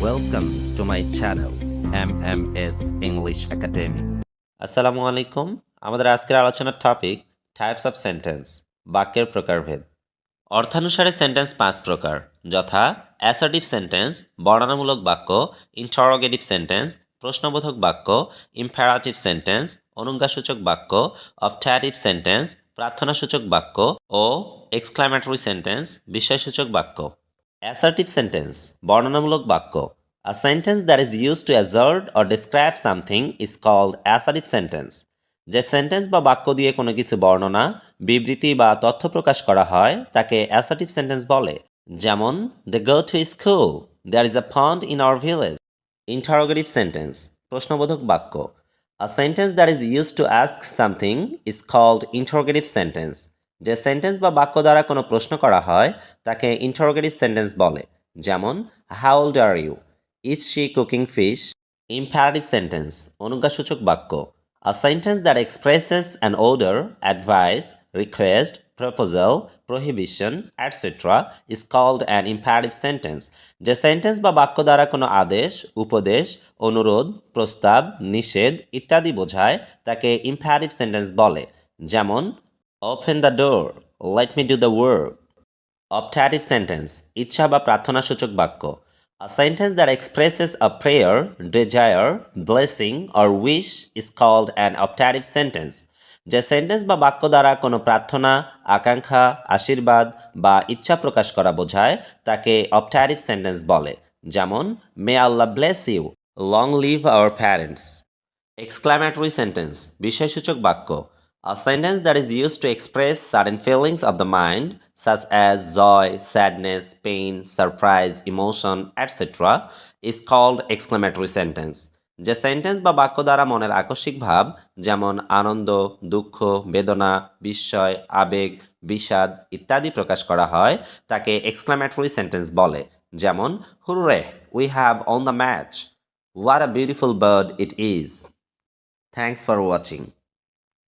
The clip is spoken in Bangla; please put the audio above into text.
Welcome to my channel MMS English Academy. আসসালামু আলাইকুম। আমাদের আজকের আলোচনার টপিক টাইপস অফ সেন্টেন্স বাক্যের প্রকারভেদ। অর্থানুসারে সেন্টেন্স পাঁচ প্রকার, যথা অ্যাসার্টিভ সেন্টেন্স বর্ণনামূলক বাক্য ইন্টারোগেটিভ সেন্টেন্স প্রশ্নবোধক বাক্য ইম্পারাটিভ সেন্টেন্স অনুজ্ঞাসূচক বাক্য অপটাটিভ সেন্টেন্স প্রার্থনাসূচক বাক্য ও এক্সক্লামেটরি সেন্টেন্স বিষয়সূচক বাক্য। Assertive সেন্টেন্স বর্ণনামূলক বাক্য। A sentence that is used to assert or describe something is called assertive sentence. যে সেন্টেন্স বা বাক্য দিয়ে কোনো কিছু বর্ণনা, বিবৃতি বা তথ্য প্রকাশ করা হয়, তাকে অ্যাসার্টিভ সেন্টেন্স বলে। যেমন they go to school there is a pond in our village interrogative sentence প্রশ্নবোধক বাক্য। A sentence that is use to ask something is called interrogative sentence যে সেন্টেন্স বা বাক্য দ্বারা কোনো প্রশ্ন করা হয়, তাকে ইন্টারোগেটিভ সেন্টেন্স বলে। যেমন how old are you is she cooking fish imperative sentence অনুজ্ঞাসূচক বাক্য। A sentence that expresses an order advice request proposal prohibition etcetera is called an imperative sentence যে সেন্টেন্স বা বাক্য দ্বারা কোনো আদেশ, উপদেশ, অনুরোধ, প্রস্তাব, নিষেধ ইত্যাদি বোঝায়, তাকে ইম্পারেটিভ সেন্টেন্স বলে। যেমন open the door let me do the work optative sentence ইচ্ছা বা প্রার্থনাসূচক বাক্য। A sentence that expresses a prayer, desire, blessing, or wish is called an optative sentence. যে সেন্টেন্স বা বাক্য দ্বারা কোনো প্রার্থনা আকাঙ্ক্ষা আশীর্বাদ বা ইচ্ছা প্রকাশ করা বোঝায় তাকে অপটাটিভ সেন্টেন্স বলে। যেমন may Allah bless you long live our parents exclamatory sentence বিষয়সূচক বাক্য। A sentence that is used to express certain feelings of the mind, such as joy, sadness, pain, surprise, emotion, etc., is called exclamatory sentence. যে সেন্টেন্স বা বাক্য দ্বারা মনের আকস্মিক ভাব যেমন আনন্দ দুঃখ বেদনা বিস্ময় আবেগ বিষাদ ইত্যাদি প্রকাশ করা হয় তাকে এক্সক্লামেটরি সেন্টেন্স বলে যেমন hurray we have won the match what a beautiful bird it is thanks for watching